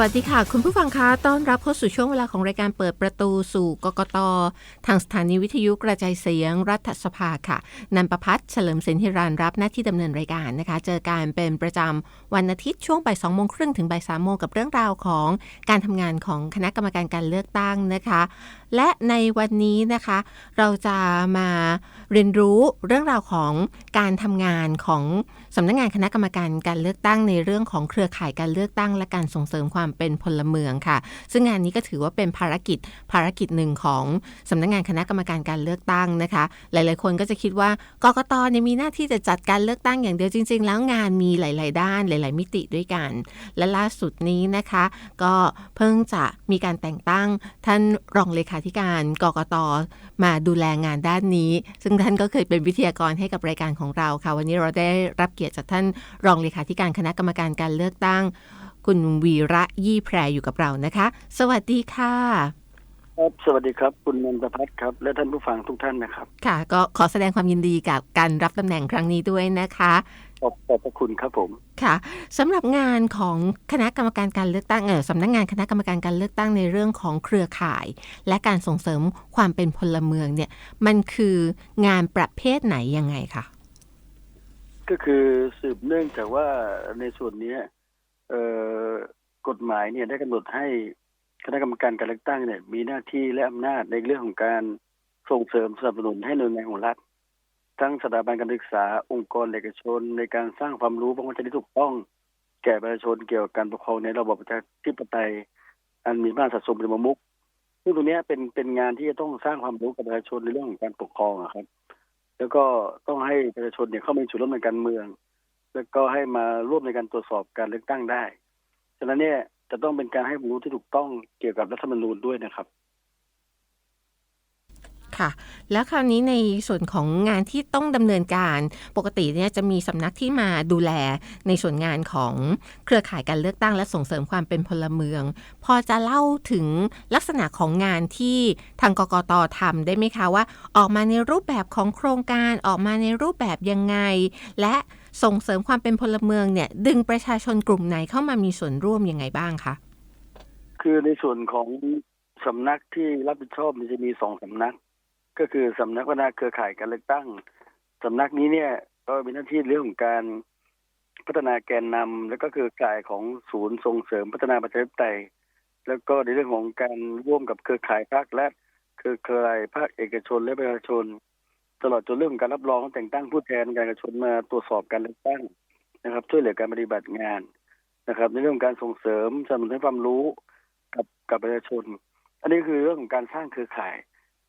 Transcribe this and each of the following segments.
วัสดีค่ะ คุณผู้ฟังคะต้อนรับเข้าสู่ช่วงเวลาของรายการเปิดประตูสู่กกต ทางสถานีวิทยุกระจายเสียงรัฐสภาค่ะ นันประพัฒน์เฉลิมเสนธิรานรับหน้าที่ดำเนินรายการนะคะ เจอการเป็นประจำวันอาทิตย์ช่วงบ่ายสองโมงครึ่งถึงบ่ายสามโมงกับเรื่องราวของการทำงานของคณะกรรมการการเลือกตั้งนะคะและในวันนี้นะคะ เราจะมาเรียนรู้เรื่องราวของการทำงานของสำนักงานคณะกรรมการการเลือกตั้งในเรื่องของเครือข่ายการเลือกตั้ง และการส่งเสริมความเป็นพลเมืองค่ะ ซึ่งงานนี้ก็ถือว่าเป็นภารกิจภารกิจหนึ่งของสำนักงานคณะกรรมการการเลือกตั้งนะคะ หลาย ๆ คนก็จะคิดว่ากกตเนี่ยมีหน้าที่จะจัดการเลือกตั้งอย่างเดียวจริง ๆ แล้วงานมีหลาย ๆ ด้านหลาย ๆ มิติด้วยกัน และล่าสุดนี้นะคะ ก็เพิ่งจะมีการแต่งตั้งท่านรองเลขาธิการกกตมาดูแลงานด้านนี้ ซึ่งท่านก็เคยเป็นวิทยากรให้กับรายการของเราค่ะ วันนี้เราได้รับเกียรติจากท่านรองเลขาธิการคณะกรรมการการเลือกตั้ง คุณวีระยี่แพรอยู่กับเรานะคะ สวัสดีค่ะครับสวัสดีครับ คุณนนทพัฒน์ครับ และท่านผู้ฟังทุกท่านนะครับ ค่ะ ก็ขอแสดงความยินดีกับการรับตำแหน่งครั้งนี้ด้วยนะคะ ขอบขอบพระคุณครับผมค่ะสำหรับงานของคณะกรรมการการเลือกตั้งเออสำนักงานคณะกรรมการการเลือกตั้งในเรื่องของเครือข่าย และการส่งเสริมความเป็นพลเมืองเนี่ยมันคืองานประเภทไหนยังไงคะก็คือสืบเนื่องจากว่าในส่วนเนี้ยเอ่อกฎหมายเนี่ยได้กำหนดให้คณะกรรมการการเลือกตั้งเนี่ยมีหน้าที่และอำนาจในเรื่องของการส่งเสริมสนับสนุนให้หน่วยงานของรัฐ ทั้งสถาบันการศึกษาองค์กรเอกชน ในการสร้างความรู้ประชาที่ถูกต้อง แก่ประชาชนเกี่ยวกับการปกครองในระบอบประชาธิปไตย อันมีมาตรสะสมเป็นประมุขซึ่งตรงนี้เป็นเป็นงานที่จะต้องสร้างความรู้กับประชาชนในเรื่องของการปกครองครับ แล้วก็ต้องให้ประชาชนเนี่ยเข้ามามีส่ร่วมในการเมือง แล้วก็ให้มาร่วมในการตรวจสอบการเลือกตั้งได้ฉะนั้นเนี่ยจะต้องเป็นการให้ความรู้ที่ถูกต้องเกี่ยวกับรัฐธรรมนูญด้วยนะครับ ค่ะ แล้วคราวนี้ในส่วนของงานที่ต้องดำเนินการปกติเนี่ยจะมีสำนักที่มาดูแลในส่วนงานของเครือข่ายการเลือกตั้ง และส่งเสริมความเป็นพลเมือง พอจะเล่าถึงลักษณะของงานที่ทางกกตทำได้ไหมคะว่า ออกมาในรูปแบบของโครงการออกมาในรูปแบบยังไง และส่งเสริมความเป็นพลเมืองเนี่ยดึงประชาชนกลุ่มไหนเข้ามามีส่วนร่วมยังไงบ้างคะคือในส่วนของสำนักที่รับผิดชอบมันจะมีสองสำนัก ก็คือสำนักพัฒนาเครือข่ายการเลือกตั้งสำนักนี้เนี่ย ก็มีหน้าที่เรื่องของการพัฒนาแกนนำแล้วก็คือข่ายของศูนย์ส่งเสริมพัฒนาประชาธิปไตยแล้วก็ในเรื่องของการร่วมกับเครือข่ายภาครัฐเครือข่ายภาคเอกชนและประชาชน ตลอดจนเรื่องของการรับรองแต่งตั้งผู้แทนการเอกชนมาตรวจสอบการเลือกตั้งนะครับ ช่วยเหลือการปฏิบัติงานนะครับ ในเรื่องของการส่งเสริมสนับสนุนให้ความรู้กับกับประชาชน อันนี้คือเรื่องของการสร้างเครือข่าย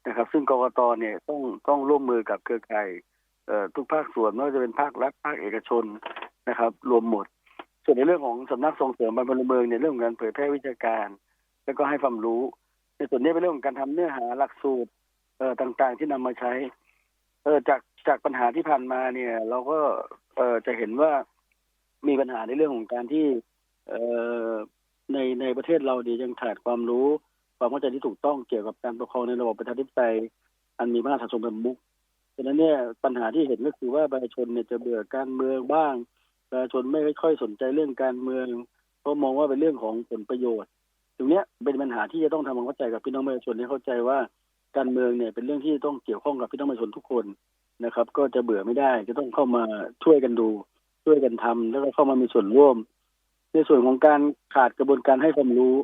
นะครับ ซึ่งกรกตเนี่ยต้องต้องร่วมมือกับเครือข่ายเอ่อทุกภาคส่วนไม่ว่าจะเป็นภาครัฐภาคเอกชนนะครับ รวมหมด ส่วนในเรื่องของสำนักส่งเสริมบรรพลเมืองเนี่ยเรื่องของการเผยแพร่วิชาการ แล้วก็ให้ความรู้ ในส่วนนี้เป็นเรื่องของการทำเนื้อหาหลักสูตรเอ่อต่างๆ ที่นำมาใช้เอ่อจากจากปัญหาที่ผ่านมาเนี่ย เราก็เอ่อจะเห็นว่ามีปัญหาในเรื่องของการที่เอ่อในในประเทศเราดียังขาดความรู้ ความเข้าใจที่ถูกต้องเกี่ยวกับการปกครองในระบบประชาธิปไตยอันมีมาตรฐานสมเป็นมุกฉะนั้นเนี่ยปัญหาที่เห็นก็คือว่าประชาชนเนี่ยจะเบื่อการเมืองบ้างประชาชนไม่ค่อยสนใจเรื่องการเมืองเพราะมองว่าเป็นเรื่องของผลประโยชน์ตรงเนี้ยเป็นปัญหาที่จะต้องทำความเข้าใจกับพี่น้องประชาชนให้เข้าใจว่าการเมืองเนี่ยเป็นเรื่องที่ต้องเกี่ยวข้องกับพี่น้องประชาชนทุกคนนะครับ ก็จะเบื่อไม่ได้จะต้องเข้ามาช่วยกันดู ช่วยกันทำแล้วก็เข้ามามีส่วนร่วม ในส่วนของการขาดกระบวนการให้ความรู้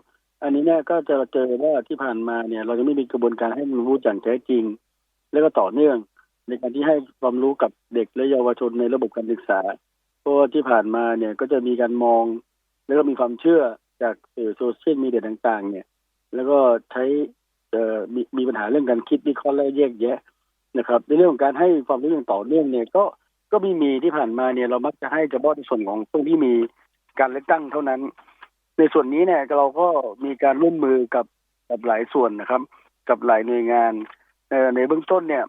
อันนี้เนี่ยก็จะเจอว่าที่ผ่านมาเนี่ย เรายังไม่มีกระบวนการให้ความรู้อย่างแท้จริง แล้วก็ต่อเนื่อง ในการที่ให้ความรู้กับเด็กและเยาวชนในระบบการศึกษาเพราะว่าที่ผ่านมาเนี่ยก็จะมีการมอง แล้วก็มีความเชื่อจากสื่อโซเชียลมีเดียต่าง ๆ เนี่ย แล้วก็ใช้เอ่อมีมีปัญหาเรื่องการคิดวิเคราะห์และแยกแยะนะครับ ในเรื่องของการให้ความรู้อย่างต่อเนื่องเนี่ยก็ก็ไม่มีที่ผ่านมาเนี่ยเรามักจะให้เฉพาะในส่วนของช่วงที่มีการเลือกตั้งเท่านั้น ในส่วนนี้เนี่ยเราก็มีการร่วมมือกับกับหลายส่วนนะครับ กับหลายหน่วยงานในเบื้องต้นเนี่ย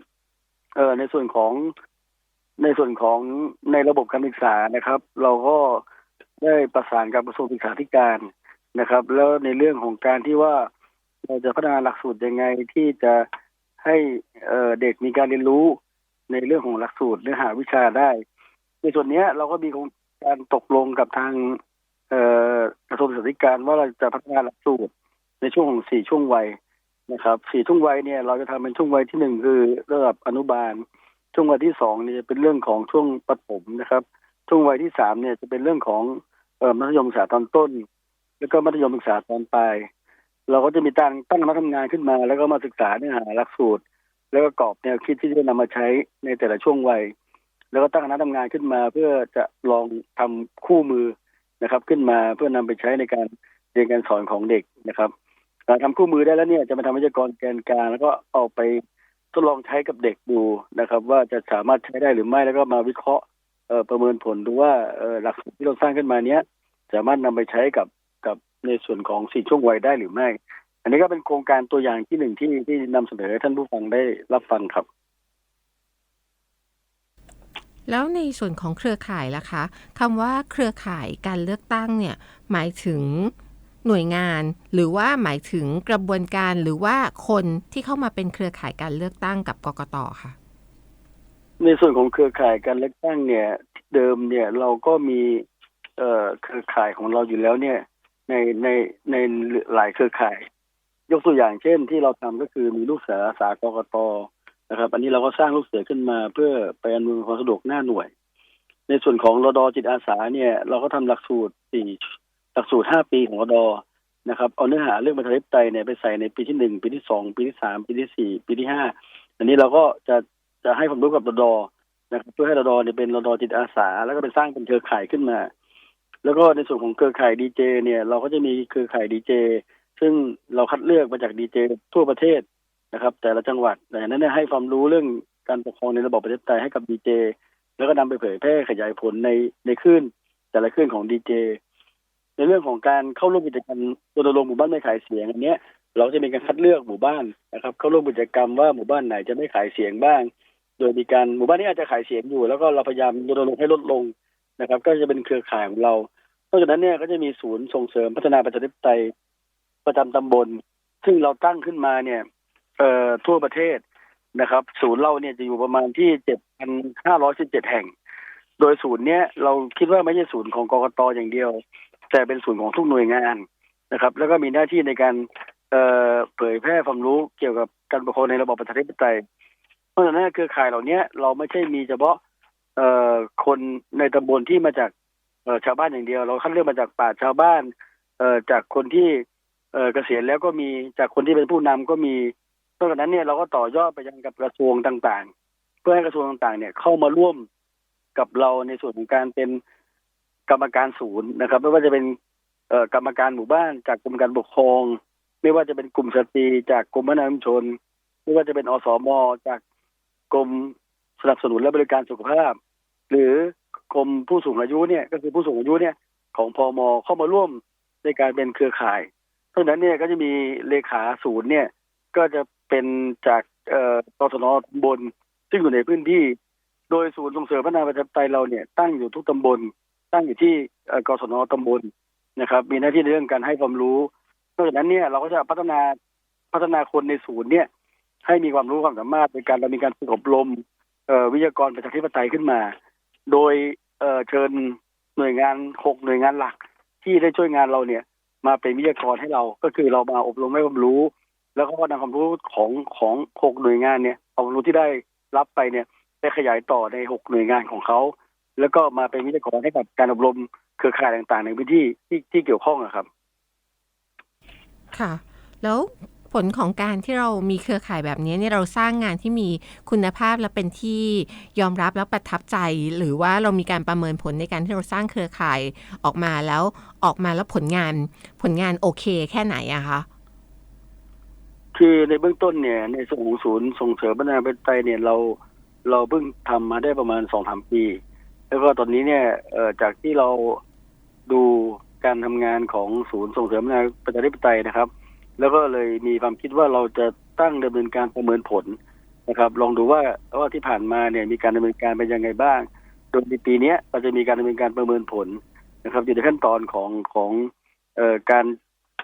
เออในส่วนของในส่วนของในระบบการศึกษานะครับ เราก็ได้ประสานกับกระทรวงศึกษาธิการนะครับ แล้วในเรื่องของการที่ว่าเราจะพัฒนาหลักสูตรยังไงที่จะให้เเด็กมีการเรียนรู้ในเรื่องของหลักสูตรเนื้อหาวิชาได้ ในส่วนนี้เราก็มีการตกลงกับทาง กระทรวงศึกษาธิการว่าเราจะพัฒนาหลักสูตรในช่วงของสี่ช่วงวัยนะครับสี่ช่วงวัยเนี่ยเราจะทำเป็นช่วงวัยที่หนึ่งคือระดับอนุบาล ช่วงวัยที่สองเนี่ยเป็นเรื่องของช่วงประถมนะครับ ช่วงวัยที่สามเนี่ยจะเป็นเรื่องของมัธยมศึกษาตอนต้น แล้วก็มัธยมศึกษาตอนปลาย เราก็จะมีตั้งตั้งคณะทำงานขึ้นมา แล้วก็มาศึกษาเนื้อหาหลักสูตร แล้วก็กรอบแนวคิดที่จะนำมาใช้ในแต่ละช่วงวัย แล้วก็ตั้งคณะทำงานขึ้นมา เพื่อจะลองทำคู่มือ นะครับ ขึ้นมาเพื่อนำไปใช้ในการเรียนการสอนของเด็กนะครับกาทำคู่มือได้แล้วเนี่ยจะมาทำวิทยากรแกนกลางแล้วก็เอาไปทดลองใช้กับเด็กดูนะครับ ว่าจะสามารถใช้ได้หรือไม่แล้วก็มาวิเคราะห์เออประเมินผลดูว่าเออหลักสูตรที่เราสร้างขึ้นมาเนี้ยสามารถนำไปใช้กับกับในส่วนของสี่ช่วงวัยได้หรือไม่ อันนี้ก็เป็นโครงการตัวอย่างที่หนึ่งที่ที่นำเสนอให้ท่านผู้ฟังได้รับฟังครับ แล้วในส่วนของเครือข่ายล่ะคะคำว่าเครือข่ายการเลือกตั้งเนี่ยหมายถึงหน่วยงาน หรือว่าหมายถึงกระบวนการหรือว่าคนที่เข้ามาเป็นเครือข่ายการเลือกตั้งกับกกตค่ะ ในส่วนของเครือข่ายการเลือกตั้งเนี่ยเดิมเนี่ยเราก็มีเอ่อเครือข่ายของเราอยู่แล้วเนี่ยในในในหลายเครือข่าย ยกตัวอย่างเช่นที่เราทำก็คือมีลูกเสืออาสากกต นะครับ อันนี้เราก็สร้างลูกเสือขึ้นมาเพื่อไปอำนวยความสะดวกหน้าหน่วย ในส่วนของรดจิตอาสาเนี่ย เราก็ทำหลักสูตรสี่หลักสูตรห้าปีของรดนะครับ เอาเนื้อหาเรื่องประชาธิปไตยเนี่ยไปใส่ในปีที่หนึ่งปีที่สองปีที่สามปีที่สี่ปีที่ห้าอันนี้เราก็จะจะให้ความรู้กับรดนะครับเพื่อให้รดเนี่ยเป็นรดจิตอาสา แล้วก็ไปสร้างเป็นเครือข่ายขึ้นมา แล้วก็ในส่วนของเครือข่ายดีเจเนี่ย เราก็จะมีเครือข่ายดีเจซึ่งเราคัดเลือกมาจากดีเจทั่วประเทศ นะครับ แต่ละจังหวัดดังนั้นเนี่ยให้ความรู้เรื่องการปกครองในระบบประชาธิปไตยให้กับดีเจแล้วก็นำไปเผยแพร่ขยายผลในในคลื่นแต่ละคลื่นของดีเจในเรื่องของการเข้าร่วมกิจกรรมรณรงค์หมู่บ้านไม่ขายเสียงอันเนี้ยเราจะมีการคัดเลือกหมู่บ้านนะครับ เข้าร่วมกิจกรรมว่าหมู่บ้านไหนจะไม่ขายเสียงบ้าง โดยมีการหมู่บ้านนี้อาจจะขายเสียงอยู่ แล้วก็เราพยายามรณรงค์ให้ลดลงนะครับ ก็จะเป็นเครือข่ายของเรานอกจากนั้นเนี่ยก็จะมีศูนย์ส่งเสริมพัฒนาประชาธิปไตยประจำตำบล ซึ่งเราตั้งขึ้นมาเนี่ย เอ่อทั่วประเทศนะครับ ศูนย์เราเนี่ยจะอยู่ประมาณที่เจ็ดพันห้าร้อยสิบเจ็ดแห่ง โดยศูนย์เนี้ยเราคิดว่าไม่ใช่ศูนย์ของกกตอย่างเดียว แต่เป็นศูนย์ของทุกหน่วยงานนะครับ แล้วก็มีหน้าที่ในการเอ่อเผยแพร่ความรู้เกี่ยวกับการปกครองในระบอบประชาธิปไตย เพราะฉะนั้นเครือข่ายเหล่านี้เราไม่ใช่มีเฉพาะเอ่อคนในตำบลที่มาจากเอ่อชาวบ้านอย่างเดียว เราคัดเลือกมาจากป่าชชาวบ้านเอ่อจากคนที่เอ่อเกษียณแล้วก็มีจากคนที่เป็นผู้นำก็มี นอกจากนั้นเนี่ยเราก็ต่อยอดไปยังกับกระทรวงต่างๆ เพื่อให้กระทรวงต่างๆ เนี่ยเข้ามาร่วมกับเราในส่วนของการเป็นกรรมการศูนย์นะครับ ไม่ว่าจะเป็นเอ่อกรรมการหมู่บ้านจากกรมการปกครอง ไม่ว่าจะเป็นกลุ่มสตรีจากกรมพัฒนาชุมชน ไม่ว่าจะเป็นอสมจากกรมสนับสนุนและบริการสุขภาพ หรือกรมผู้สูงอายุเนี่ยก็คือผู้สูงอายุเนี่ยของพอมเข้ามาร่วมในการเป็นเครือข่ายเพราะฉะนั้นเนี่ยก็จะมีเลขาศูนย์เนี่ย ก็จะ เป็นจากเอ่อกศนตำบลซึ่งอยู่ในพื้นที่ โดยศูนย์ส่งเสริมพัฒนาประชาธิปไตยเราเนี่ยตั้งอยู่ทุกตำบล ตั้งอยู่ที่กศนตำบลนะครับ มีหน้าที่ในเรื่องการให้ความรู้นอกจากนั้นเนี่ยเราก็จะพัฒนาพัฒนาคนในศูนย์เนี่ย ให้มีความรู้ความสามารถในการเรามีการฝึกอบรมวิทยากรประชาธิปไตยขึ้นมา โดยเอ่อเชิญหน่วยงานหกหน่วยงานหลัก ที่ได้ช่วยงานเราเนี่ย มาเป็นวิทยากรให้เราก็คือเรามาอบรมให้ความรู้ แล้วก็นำความรู้ของของหกหน่วยงานเนี่ยเอาความรู้ที่ได้รับไปเนี่ยได้ขยายต่อในหกหน่วยงานของเขาแล้วก็มาเป็นวิทยากรให้กับการอบรมเครือข่ายต่าง ๆ ในพื้นที่ที่ที่เกี่ยวข้องอะครับ ค่ะ แล้วผลของการที่เรามีเครือข่ายแบบนี้เนี่ยเราสร้างงานที่มีคุณภาพและเป็นที่ยอมรับแล้วประทับใจ หรือว่าเรามีการประเมินผลในการที่เราสร้างเครือข่ายออกมาแล้วออกมาแล้วผลงานผลงานโอเค แค่ไหนอะคะ คือในเบื้องต้นเนี่ย ในส่วนของศูนย์ส่งเสริมพัฒนาประชาธิปไตยเนี่ยเราเราเพิ่งทำมาได้ประมาณสองสามปี แล้วก็ตอนนี้เนี่ยเอ่อจากที่เราดูการทำงานของศูนย์ส่งเสริมพัฒนาประชาธิปไตยนะครับ แล้วก็เลยมีความคิดว่าเราจะตั้งดำเนินการประเมินผลนะครับ ลองดูว่าว่าที่ผ่านมาเนี่ยมีการดำเนินการเป็นยังไงบ้างโดยในปีนี้เราจะมีการดำเนินการประเมินผลนะครับ อยู่ในขั้นตอนของของเอ่อการ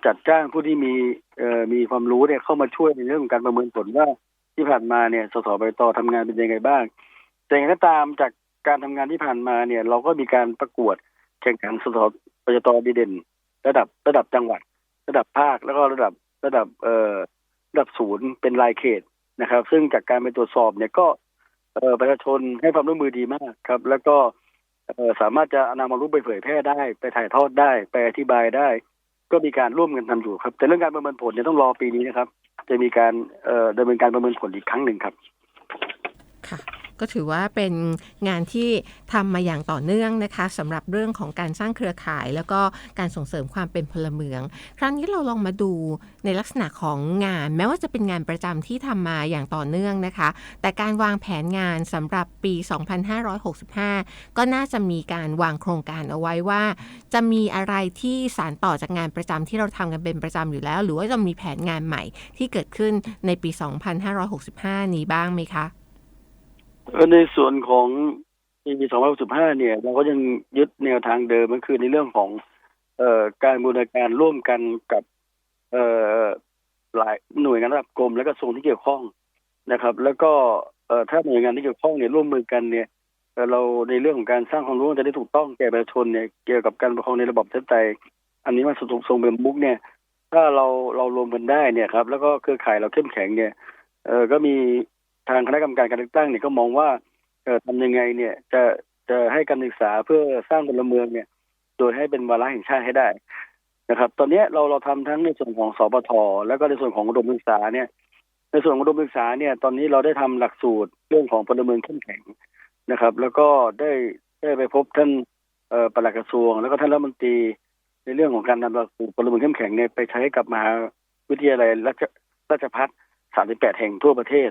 จัดจ้างผู้ที่มีเอ่อมีความรู้เนี่ยเข้ามาช่วยในเรื่องของการประเมินผลว่าที่ผ่านมาเนี่ยสสบตทำงานเป็นยังไงบ้าง แต่อย่างไรก็ตามจากการทำงานที่ผ่านมาเนี่ย เราก็มีการประกวดแข่งขันสสปตดีเด่น ระดับระดับจังหวัด ระดับภาคแล้วก็ระดับระดับเอ่อระดับศูนย์เป็นรายเขตนะครับ ซึ่งจากการไปตรวจสอบเนี่ยก็เอ่อประชาชนให้ความร่วมมือดีมากครับ แล้วก็เอ่อสามารถจะนำมารู้ไปเผยแพร่ได้ ไปถ่ายทอดได้ ไปอธิบายได้ ก็มีการร่วมกันทำอยู่ครับ แต่เรื่องการประเมินผลเนี่ยต้องรอปีนี้นะครับ จะมีการเอ่อดำเนินการประเมินผลอีกครั้งหนึ่งครับ ก็ถือว่าเป็นงานที่ทำมาอย่างต่อเนื่องนะคะสำหรับเรื่องของการสร้างเครือข่าย แล้วก็การส่งเสริมความเป็นพลเมือง ครั้งนี้เราลองมาดูในลักษณะของงาน แม้ว่าจะเป็นงานประจำที่ทำมาอย่างต่อเนื่องนะคะ แต่การวางแผนงานสำหรับปี 2565 ก็น่าจะมีการวางโครงการเอาไว้ว่า จะมีอะไรที่สารต่อจากงานประจำที่เราทำกันเป็นประจำอยู่แล้ว หรือว่าจะมีแผนงานใหม่ที่เกิดขึ้นในปี 2565 นี้บ้างไหมคะ ในส่วนของปี2015เนี่ย เราก็ยังยึดแนวทางเดิมก็คือในเรื่องของ เอ่อการบูรณาการร่วมกันกับ เอ่อหลายหน่วยงานระดับกรมและกระทรวงที่เกี่ยวข้องนะครับ แล้วก็เอ่อถ้าหน่วยงานที่เกี่ยวข้องเนี่ยร่วมมือกันเนี่ยเเราในเรื่องของการสร้างความรู้จะได้ถูกต้องแก่ประชาชนเนี่ยเกี่ยวกับการปกครองในระบบประชาธิปไตยอันนี้มันทรงเป็นมุกเนี่ย ถ้าเราเรารวมกันได้เนี่ยครับ แล้วก็เครือข่ายเราเข้มแข็งเนี่ยเออก็มี ทางคณะกรรมการการเลือกตั้งเนี่ยก็มองว่าเออทำยังไงเนี่ยจะจะให้การศึกษาเพื่อสร้างพลเมืองเนี่ย โดยให้เป็นวาระแห่งชาติให้ได้นะครับ ตอนนี้เราเราทำทั้งในส่วนของสปทแล้วก็ในส่วนของอุดมศึกษาเนี่ย ในส่วนของอุดมศึกษาเนี่ย ตอนนี้เราได้ทำหลักสูตรเรื่องของพลเมืองเข้มแข็งนะครับ แล้วก็ได้ได้ไปพบท่านเอ่อปลัดกระทรวง แล้วก็ท่านรัฐมนตรีในเรื่องของการนำหลักสูตรพลเมืองเข้มแข็งเนี่ยไปใช้กับมหาวิทยาลัยราชราชภัฏ38แห่งทั่วประเทศ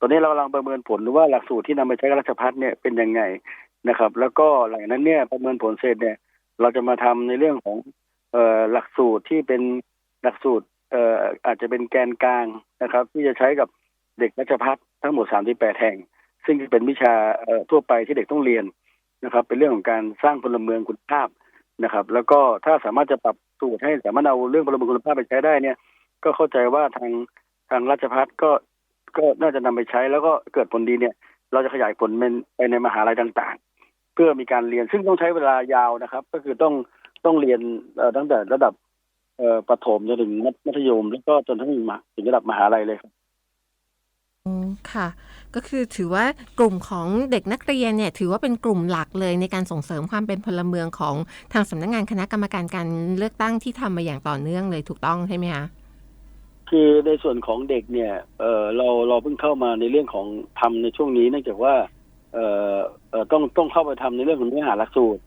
ตอนนี้เรากำลังประเมินผลว่าหลักสูตรที่นำไปใช้กับราชพัฒเนี่ยเป็นยังไงนะครับ แล้วก็หลังนั้นเนี่ยประเมินผลเสร็จเนี่ย เราจะมาทำในเรื่องของเออหลักสูตรที่เป็นหลักสูตรเอออาจจะเป็นแกนกลางนะครับ ที่จะใช้กับเด็กราชพัฒทั้งหมด 38 แห่ง ซึ่งเป็นวิชาทั่วไปที่เด็กต้องเรียนนะครับ เป็นเรื่องของการสร้างพลเมืองคุณภาพนะครับ แล้วก็ถ้าสามารถจะปรับสูตรให้สามารถเอาเรื่องพลเมืองคุณภาพไปใช้ได้เนี่ย ก็เข้าใจว่าทางทางราชพัฒก็ ก็น่าจะนำไปใช้แล้วก็เกิดผลดีเนี่ย เราจะขยายผลไปในมหาลัยต่างๆ เพื่อมีการเรียนซึ่งต้องใช้เวลายาวนะครับ ก็คือต้องต้องเรียนตั้งแต่ระดับเอประถมจนถึงมัธยม แล้วก็จนถึงมาถึงระดับมหาลัยเลยครับอืมค่ะ ก็คือถือว่ากลุ่มของเด็กนักเรียนเนี่ย ถือว่าเป็นกลุ่มหลักเลยในการส่งเสริมความเป็นพลเมืองของทางสำนักงานคณะกรรมการการเลือกตั้งที่ทำมาอย่างต่อเนื่องเลยถูกต้องใช่ไหมคะ คือในส่วนของเด็กเนี่ยเออเราเราเพิ่งเข้ามาในเรื่องของทำในช่วงนี้เนื่องจากว่าเออเออต้องต้องเข้าไปทำในเรื่องของเนื้อหาหลักสูตร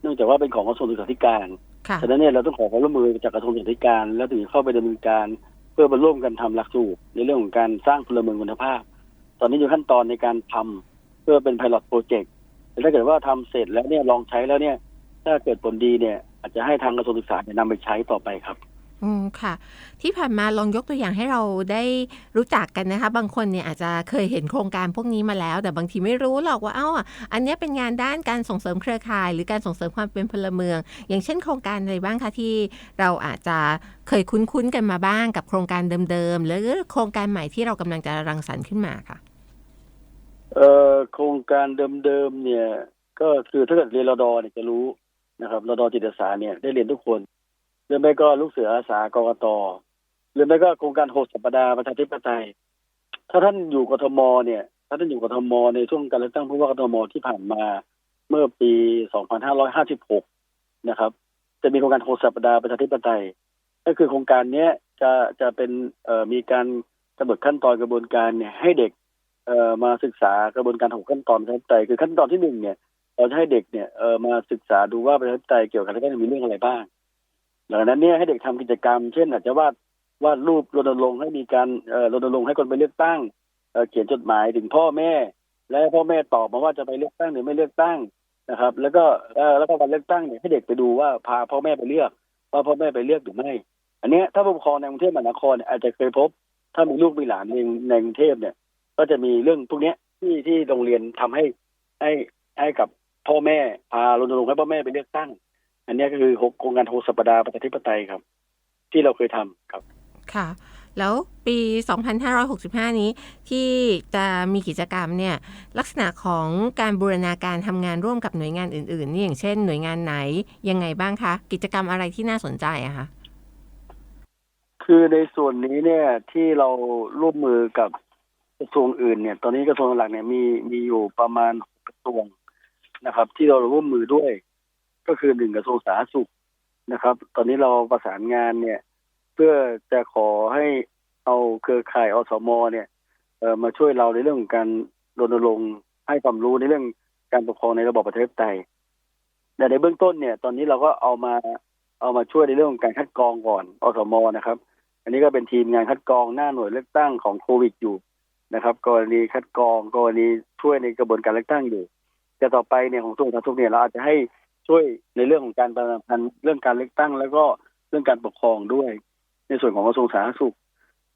เนื่องจากว่าเป็นของกระทรวงศึกษาธิการค่ะฉะนั้นเนี่ยเราต้องขอความร่วมมือจากกระทรวงศึกษาธิการ แล้วถึงเข้าไปดำเนินการเพื่อมาร่วมกันทำหลักสูตรในเรื่องของการสร้างพลเมืองคุณภาพ ตอนนี้อยู่ขั้นตอนในการทำเพื่อเป็น pilot project แต่ถ้าเกิดว่าทำเสร็จแล้วเนี่ยลองใช้แล้วเนี่ย ถ้าเกิดผลดีเนี่ย อาจจะให้ทางกระทรวงศึกษาเนี่ยนำไปใช้ต่อไปครับ อืมค่ะ ที่ผ่านมาลองยกตัวอย่างให้เราได้รู้จักกันนะคะ บางคนเนี่ยอาจจะเคยเห็นโครงการพวกนี้มาแล้ว แต่บางทีไม่รู้หรอกว่าเอ้าอันเนี้ยเป็นงานด้านการส่งเสริมเครือข่าย หรือการส่งเสริมความเป็นพลเมือง อย่างเช่นโครงการอะไรบ้างคะที่เราอาจจะเคยคุ้นๆกันมาบ้างกับโครงการเดิมๆหรือโครงการใหม่ที่เรากำลังจะรังสรรค์ขึ้นมาค่ะ เอ่อโครงการเดิมๆเนี่ย ก็คือถ้าเกิดเรียนรดอเนี่ยจะรู้นะครับรดจิตอาสาเนี่ยได้เรียนทุกคน รือไม่ก็ลูกเสืออาสากรกตหรือไม่ก็โครงการโหดสัปดาห์ประชาธิปไตย ถ้าท่านอยู่กทมเนี่ย ถ้าท่านอยู่กทมในช่วงการเลือกตั้งผู้ว่ากทมที่ผ่านมาเมื่อปี 2556 นะครับ จะมีโครงการโหดสัปดาห์ประชาธิปไตย ก็คือโครงการเนี้ยจะจะเป็นเอ่อมีการกำหนดขั้นตอนกระบวนการเนี่ยให้เด็กเอ่อมาศึกษากระบวนการหกขั้นตอนประชาธิปไตยคือขั้นตอนที่หนึ่งเนี่ย เราจะให้เด็กเนี่ยเอ่อมาศึกษาดูว่าประชาธิปไตยเกี่ยวกับการเลือกตั้งมีเรื่องอะไรบ้าง หลังจากนั้นเนี่ยให้เด็กทำกิจกรรม เช่น อาจจะวาดวาดรูปรณรงค์ให้มีการเอ่อรณรงค์ให้คนไปเลือกตั้งเเขียนจดหมายถึงพ่อแม่ และให้พ่อแม่ตอบมาว่าจะไปเลือกตั้งหรือไม่เลือกตั้งนะครับ แล้วก็แล้วก็วันเลือกตั้งเนี่ยให้เด็กไปดูว่าพาพ่อแม่ไปเลือก ว่าพ่อแม่ไปเลือกหรือไม่ อันนี้ถ้าผู้ปกครองในกรุงเทพมหานครเนี่ยอาจจะเคยพบ ถ้ามีลูกมีหลานในในกรุงเทพเนี่ย ก็จะมีเรื่องพวกนี้ที่ที่โรงเรียนทำให้ให้ให้กับพ่อแม่พารณรงค์ให้พ่อแม่ไปเลือกตั้ง อันเนี้ยก็คือโครงการโฮสัปดาห์ประชาธิปไตยครับ ที่เราเคยทำครับ ค่ะ แล้วปี 2565 นี้ที่จะมีกิจกรรมเนี่ยลักษณะของการบูรณาการทำงานร่วมกับหน่วยงานอื่นๆนี่อย่างเช่น หน่วยงานไหนยังไงบ้างคะ กิจกรรมอะไรที่น่าสนใจอะคะคือในส่วนนี้เนี่ยที่เราร่วมมือกับกระทรวงอื่นเนี่ย ตอนนี้กระทรวงหลักเนี่ยมีมีอยู่ประมาณหกกระทรวงนะครับ ที่เราร่วมมือด้วย ก็คือหนึ่งกระทรวงสาธารณสุขนะครับ ตอนนี้เราประสานงานเนี่ย เพื่อจะขอให้เอาเครือข่ายอสมเนี่ยเออมาช่วยเราในเรื่องของการรณรงค์ให้ความรู้ในเรื่องการปกครองในระบบประชาธิปไตยแต่ในเบื้องต้นเนี่ย ตอนนี้เราก็เอามาเอามาช่วยในเรื่องของการคัดกรองก่อนอสมนะครับ อันนี้ก็เป็นทีมงานคัดกรองหน้าหน่วยเลือกตั้งของโควิดอยู่นะครับ กรณีคัดกรองกรณีช่วยในกระบวนการเลือกตั้งอยู่แต่ต่อไปเนี่ยของกระทรวงสาธารณสุขเนี่ยเราอาจจะให้ ช่วยในเรื่องของการประชาสัมพันธ์เรื่องการเลือกตั้ง แล้วก็เรื่องการปกครองด้วย ในส่วนของกระทรวงสาธารณสุข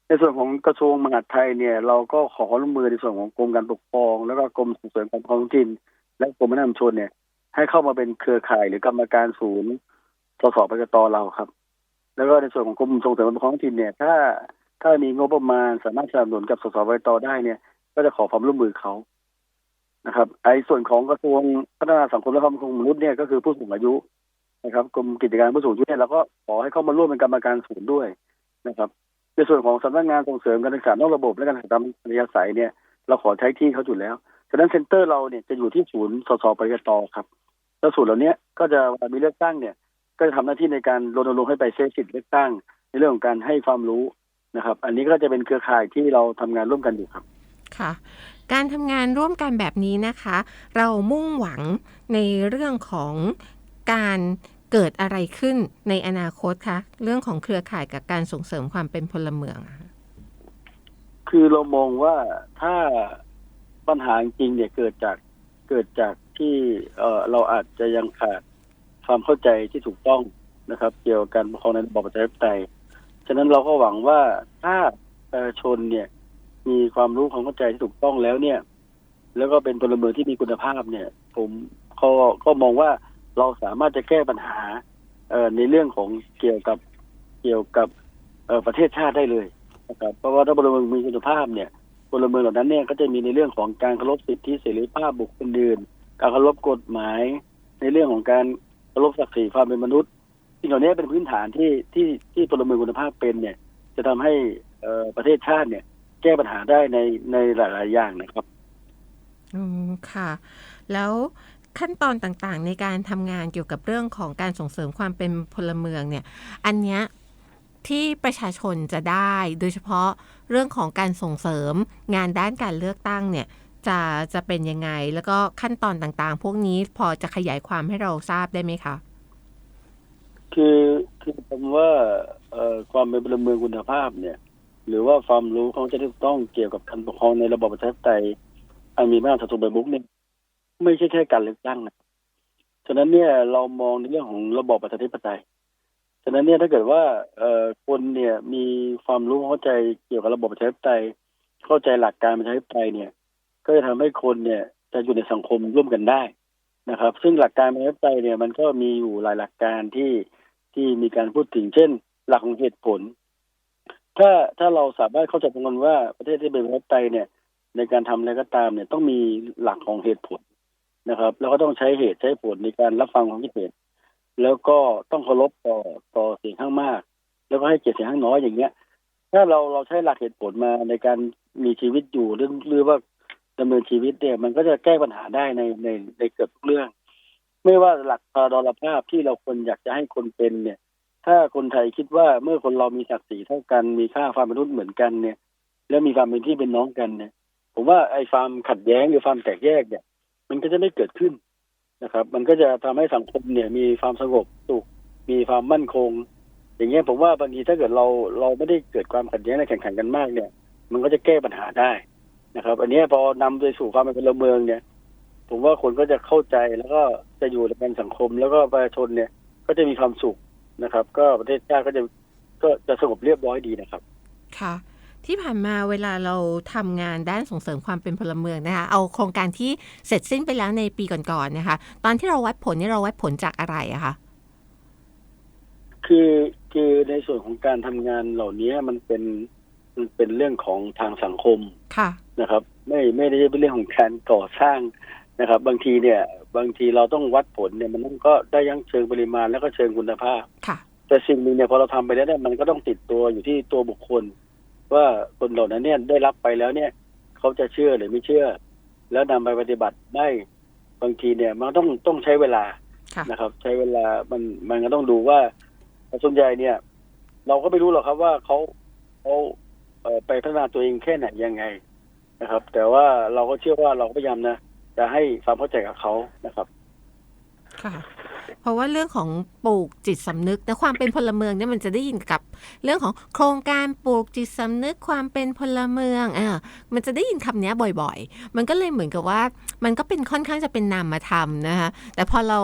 ในส่วนของกระทรวงมหาดไทยเนี่ย เราก็ขอความร่วมมือในส่วนของกรมการปกครอง แล้วก็กรมส่งเสริมการปกครองท้องถิ่นและกรมพัฒนาชุมชนเนี่ย ให้เข้ามาเป็นเครือข่ายหรือกรรมการศูนย์สสปกตเราครับ แล้วก็ในส่วนของกรมส่งเสริมการปกครองท้องถิ่นเนี่ย ถ้าถ้ามีงบประมาณสามารถสนับสนุนกับสสปกตได้เนี่ย ก็จะขอความร่วมมือเขา นะครับไอ้ส่วนของกระทรวงพัฒนาสังคมและความมั่นคงมนุษย์เนี่ยก็คือผู้สูงอายุนะครับกรมกิจการผู้สูงอายุเนี่ยเราก็ขอให้เข้ามาร่วมเป็นกรรมการศูนย์ด้วยนะครับในส่วนของสำนักงานส่งเสริมการศึกษานอกระบบและการศึกษาตามอัธยาศัยเนี่ยเราขอใช้ที่เขาอยู่แล้วฉะนั้นเซ็นเตอร์เราเนี่ยจะอยู่ที่ศูนย์สสปกตครับแล้วศูนย์เหล่านี้ก็จะมีเลือกตั้งเนี่ย ก็จะทำหน้าที่ในการรณรงค์ให้ไปใช้สิทธิ์เลือกตั้ง ในเรื่องของการให้ความรู้นะครับ อันนี้ก็จะเป็นเครือข่ายที่เราทำงานร่วมกันอยู่ครับ ค่ะ การทำงานร่วมกันแบบนี้นะคะ เรามุ่งหวังในเรื่องของการเกิดอะไรขึ้นในอนาคตคะเรื่องของเครือข่ายกับการส่งเสริมความเป็นพลเมืองอะคือเรามองว่าถ้าปัญหาจริงเนี่ยเกิดจากเกิดจากที่เออเราอาจจะยังขาดความเข้าใจที่ถูกต้องนะครับ เกี่ยวกับการปกครองในระบอบประชาธิปไตยฉะนั้นเราก็หวังว่าถ้าประชาชนเนี่ย มีความรู้ความเข้าใจที่ถูกต้องแล้วเนี่ย แล้วก็เป็นพลเมืองที่มีคุณภาพเนี่ย ผมก็ก็มองว่าเราสามารถจะแก้ปัญหา เอ่อในเรื่องของเกี่ยวกับเกี่ยวกับเอ่อประเทศชาติได้เลยนะครับเพราะว่าถ้าพลเมืองมีคุณภาพเนี่ยพลเมืองเหล่านั้นเนี่ยก็จะมีในเรื่องของการเคารพสิทธิเสรีภาพบุคคลอื่นการเคารพกฎหมาย ในเรื่องของการเคารพศักดิ์ศรีความเป็นมนุษย์สิ่งเหล่านี้เป็นพื้นฐานที่ที่ที่พลเมืองคุณภาพเป็นเนี่ย จะทำให้เอ่อประเทศชาติเนี่ย ก้ปัญหาได้ในในหลาย ๆ อย่างนะครับอืมค่ะ แล้วขั้นตอนต่างๆ ในการทำงานเกี่ยวกับเรื่องของการส่งเสริมความเป็นพลเมืองเนี่ย อันเนี้ยที่ประชาชนจะได้โดยเฉพาะเรื่องของการส่งเสริมงานด้านการเลือกตั้งเนี่ยจะจะเป็นยังไง แล้วก็ขั้นตอนต่างๆ พวกนี้พอจะขยายความให้เราทราบได้ไหมคะ คือคือคำว่าเอ่อความเป็นพลเมืองคุณภาพเนี่ย หรือว่าความรู้ของจะถูกต้องเกี่ยวกับการปกครองในระบบประชาธิปไตยอันมีมาตรฐานสมบูรณ์เนี่ยไม่ใช่แค่การเลือกตั้งนะฉะนั้นเนี่ยเรามองในเรื่องของระบบประชาธิปไตยฉะนั้นเนี่ยถ้าเกิดว่าเอ่อคนเนี่ยมีความรู้เข้าใจเกี่ยวกับระบบประชาธิปไตย เข้าใจหลักการประชาธิปไตยเนี่ย ก็จะทำให้คนเนี่ยจะอยู่ในสังคมร่วมกันได้นะครับ ซึ่งหลักการประชาธิปไตยเนี่ยมันก็มีอยู่หลายหลักการที่ที่มีการพูดถึงเช่น หลักของเหตุผล ถ้าถ้าเราสามารถเข้าใจตรงกันว่าประเทศที่เป็นประชาธิปไตยเนี่ย ในการทำอะไรก็ตามเนี่ยต้องมีหลักของเหตุผลนะครับ แล้วก็ต้องใช้เหตุใช้ผลในการรับฟังความคิดเห็นแล้วก็ต้องเคารพต่อต่อเสียงข้างมาก แล้วก็ให้เกียรติเสียงข้างน้อยอย่างเงี้ย ถ้าเราเราใช้หลักเหตุผลมาในการมีชีวิตอยู่หรือหรือว่าดำเนินชีวิตเนี่ย มันก็จะแก้ปัญหาได้ในในในเกือบทุกเรื่อง ไม่ว่าหลักพาดรภาพที่เราควรอยากจะให้คนเป็นเนี่ย ถ้าคนไทยคิดว่าเมื่อคนเรามีศักดิ์ศรีเท่ากันมีค่าความมนุษย์เหมือนกันเนี่ย แล้วมีความเป็นพี่เป็นน้องกันเนี่ย ผมว่าไอ้ความขัดแย้งหรือความแตกแยกเนี่ย มันก็จะไม่เกิดขึ้นนะครับ มันก็จะทำให้สังคมเนี่ยมีความสงบสุขมีความมั่นคง อย่างเงี้ยผมว่าบางทีถ้าเกิดเราเราไม่ได้เกิดความขัดแย้งและแข่งขันกันมากเนี่ย มันก็จะแก้ปัญหาได้นะครับ อันนี้พอนำไปสู่ความเป็นพลเมืองเนี่ย ผมว่าคนก็จะเข้าใจแล้วก็จะอยู่ในสังคมแล้วก็ประชาชนเนี่ย ก็จะมีความสุข นะครับ ก็ประเทศชาติก็จะก็จะสงบเรียบร้อยดีนะครับ ค่ะ ที่ผ่านมาเวลาเราทำงานด้านส่งเสริมความเป็นพลเมืองนะคะ เอาโครงการที่เสร็จสิ้นไปแล้วในปีก่อนๆนะคะ ตอนที่เราวัดผลนี่เราวัดผลจากอะไรอะคะคือคือในส่วนของการทำงานเหล่านี้มันเป็นมันเป็นเรื่องของทางสังคมค่ะนะครับ ไม่ไม่ได้เป็นเรื่องของการก่อสร้าง นะครับ บางทีเนี่ย บางทีเราต้องวัดผลเนี่ยมันต้องก็ได้ยังเชิงปริมาณแล้วก็เชิงคุณภาพ ค่ะ แต่สิ่งหนึ่งเนี่ยพอเราทำไปแล้วเนี่ยมันก็ต้องติดตัวอยู่ที่ตัวบุคคล ว่าคนเหล่านั้นเนี่ยได้รับไปแล้วเนี่ย เขาจะเชื่อหรือไม่เชื่อ แล้วนำไปปฏิบัติได้บางทีเนี่ยมันต้องต้องใช้เวลาค่ะนะครับ ใช้เวลามันมันก็ต้องดูว่าส่วนใหญ่เนี่ย เราก็ไม่รู้หรอกครับว่าเขาเขาเอ่อไปพัฒนาตัวเองแค่ไหนยังไงนะครับ แต่ว่าเราก็เชื่อว่าเราก็พยายามนะ จะให้ความเข้าใจกับเขานะครับค่ะเพราะว่าเรื่องของปลูกจิตสำนึกและความเป็นพลเมืองเนี่ยมันจะได้ยินกับ เรื่องของโครงการปลูกจิตสำนึกความเป็นพลเมืองอ่ามันจะได้ยินคำนี้บ่อยๆ มันก็เลยเหมือนกับว่า มันก็เป็นค่อนข้างจะเป็นนามธรรมนะคะแต่พอเรา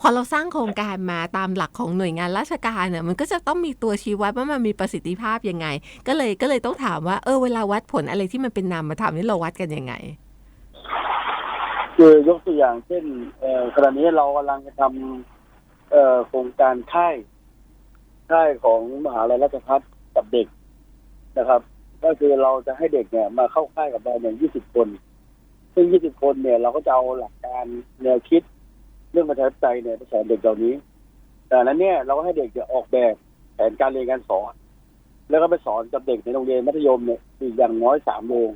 พอเราสร้างโครงการมาตามหลักของหน่วยงานราชการเนี่ยมันก็จะต้องมีตัวชี้วัดว่ามันมีประสิทธิภาพยังไง ก็เลยก็เลยต้องถามว่าเออเวลาวัดผลอะไรที่มันเป็นนามธรรมนี่เราวัดกันยังไง คือยกตัวอย่างเช่นขณะนี้เรากำลังจะทำโครงการค่ายค่ายของมหาลัยราชภัฏกับเด็กนะครับ ก็คือเราจะให้เด็กเนี่ย มาเข้าค่ายกับเราเนี่ย20คน ซึ่ง20คนเนี่ย เราก็จะเอาหลักการแนวคิด เรื่องประชาธิปไตยเนี่ยไปสอนเด็กเหล่านี้แต่นั้นเนี่ยเราก็ให้เด็กเนี่ยออกแบบแผนการเรียนการสอน แล้วก็ไปสอนกับเด็กในโรงเรียนมัธยมเนี่ยอีกอย่างน้อยสามโมง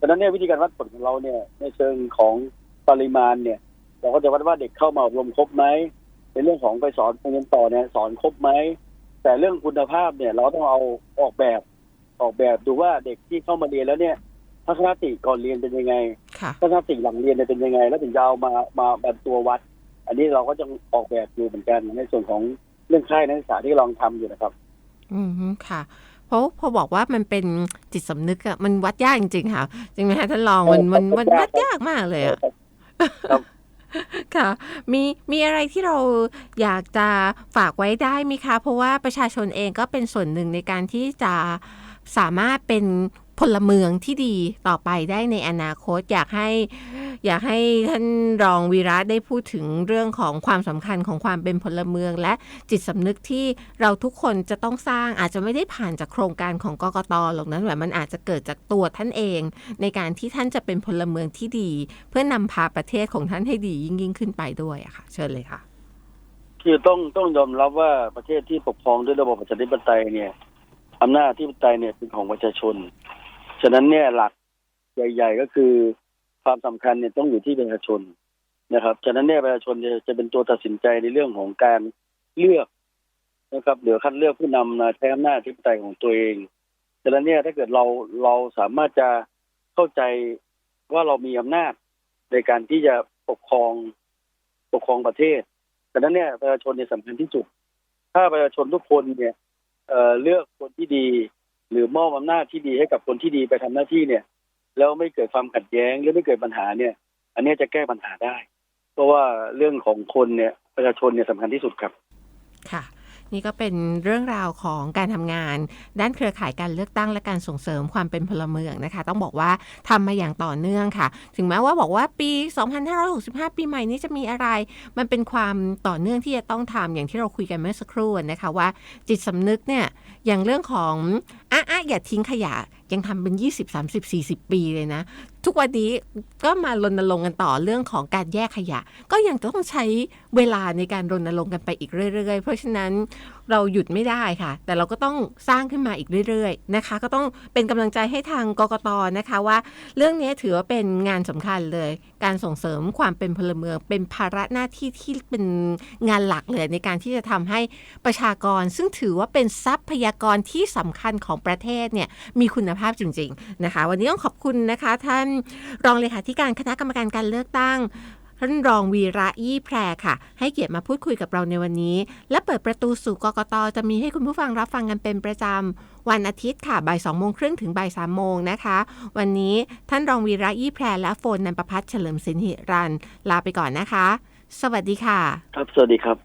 ฉะนั้นเนี่ยวิธีการวัดผลของเราเนี่ยในเชิงของ ปริมาณเนี่ย เราก็จะวัดว่าเด็กเข้ามาอบรมครบไหมในเรื่องของไปสอนเรียนต่อเนี่ยสอนครบไหมแต่เรื่องคุณภาพเนี่ย เราต้องเอาออกแบบออกแบบดูว่าเด็กที่เข้ามาเรียนแล้วเนี่ยทัศนคติก่อนเรียนเป็นยังไงค่ะทัศนคติหลังเรียนเนี่ยเป็นยังไง แล้วถึงจะเอามามาแบบตัววัด อันนี้เราก็จะออกแบบอยู่เหมือนกันในส่วนของเรื่องค่ายนักศึกษาที่ลองทำอยู่นะครับ อืมค่ะเพราะพอบอกว่ามันเป็นจิตสำนึกอะมันวัดยากจริงๆค่ะจริงไหมคะท่านรองมันมันมันวัดยากมากเลยอะ ครับค่ะ มีมีอะไรที่เราอยากจะฝากไว้ได้ไหมคะ เพราะว่าประชาชนเองก็เป็นส่วนหนึ่งในการที่จะสามารถเป็นพลเมืองที่ดีต่อไปได้ในอนาคต อยากให้ อยากให้ท่านรองวีระได้พูดถึงเรื่องของความสำคัญของความเป็นพลเมือง และจิตสำนึกที่เราทุกคนจะต้องสร้างอาจจะไม่ได้ผ่านจากโครงการของกกตหรอกนั้นแต่มันอาจจะเกิดจากตัวท่านเอง ในการที่ท่านจะเป็นพลเมืองที่ดี เพื่อนำพาประเทศของท่านให้ดียิ่งยิ่งขึ้นไปด้วยอะค่ะ เชิญเลยค่ะ คือต้องต้องยอมรับว่าประเทศที่ปกครองด้วยระบบประชาธิปไตยเนี่ยอำนาจที่ปไตยเนี่ยเป็นของประชาชน ฉะนั้นเนี่ยหลักใหญ่ ๆ ก็คือ ความสำคัญเนี่ยต้องอยู่ที่ประชาชนนะครับฉะนั้นเนี่ยประชาชนจะจะเป็นตัวตัดสินใจในเรื่องของการเลือกนะครับหรือคัดเลือกผู้นำมาใช้อำนาจที่ปไตยของตัวเองฉะนั้นเนี่ยถ้าเกิดเราเราสามารถจะเข้าใจว่าเรามีอำนาจในการที่จะปกครองปกครองประเทศฉะนั้นเนี่ยประชาชนเนี่ยสำคัญที่สุด ถ้าประชาชนทุกคนเนี่ยเอ่อเลือกคนที่ดี หรือมอบอำนาจที่ดีให้กับคนที่ดีไปทำหน้าที่เนี่ย แล้วไม่เกิดความขัดแย้งหรือไม่เกิดปัญหาเนี่ย อันนี้จะแก้ปัญหาได้ เพราะว่าเรื่องของคนเนี่ยประชาชนเนี่ยสำคัญที่สุดครับ ค่ะ นี่ก็เป็นเรื่องราวของการทำงาน ด้านเครือข่ายการเลือกตั้งและการส่งเสริมความเป็นพลเมืองนะคะ ต้องบอกว่าทำมาอย่างต่อเนื่องค่ะ ถึงแม้ว่าบอกว่าปี 2565 ปีใหม่นี้จะมีอะไร มันเป็นความต่อเนื่องที่จะต้องทำอย่างที่เราคุยกันเมื่อสักครู่นะคะว่าจิตสำนึกเนี่ยอย่างเรื่องของอะอะอย่าทิ้งขยะ ยังทำเป็น 20 30 40 ปีเลยนะ ทุกวันนี้ก็มารณรงค์กันต่อเรื่องของการแยกขยะ ก็ยังต้องใช้เวลาในการรณรงค์กันไปอีกเรื่อย ๆ เพราะฉะนั้น เราหยุดไม่ได้ค่ะ แต่เราก็ต้องสร้างขึ้นมาอีกเรื่อยๆนะคะ ก็ต้องเป็นกำลังใจให้ทางกกตนะคะว่า เรื่องนี้ถือว่าเป็นงานสำคัญเลย การส่งเสริมความเป็นพลเมือง เป็นภาระหน้าที่ที่เป็นงานหลักเลยในการที่จะทำให้ประชากร ซึ่งถือว่าเป็นทรัพยากรที่สำคัญของประเทศเนี่ยมีคุณภาพจริง ๆนะคะ วันนี้ต้องขอบคุณนะคะ ท่านรองเลขาธิการคณะกรรมการการเลือกตั้ง ท่านรองวีระยี่แพรค่ะ ให้เกียรติมาพูดคุยกับเราในวันนี้ และเปิดประตูสู่กกตจะมีให้คุณผู้ฟังรับฟังกันเป็นประจำ วันอาทิตย์ค่ะบ่ายสองโมงครึ่งถึงบ่ายสามโมงนะคะ วันนี้ท่านรองวีระยี่แพรและโฟนนันประพัฒน์เฉลิมสินหิรันลาไปก่อนนะคะ สวัสดีค่ะ ครับสวัสดีครับ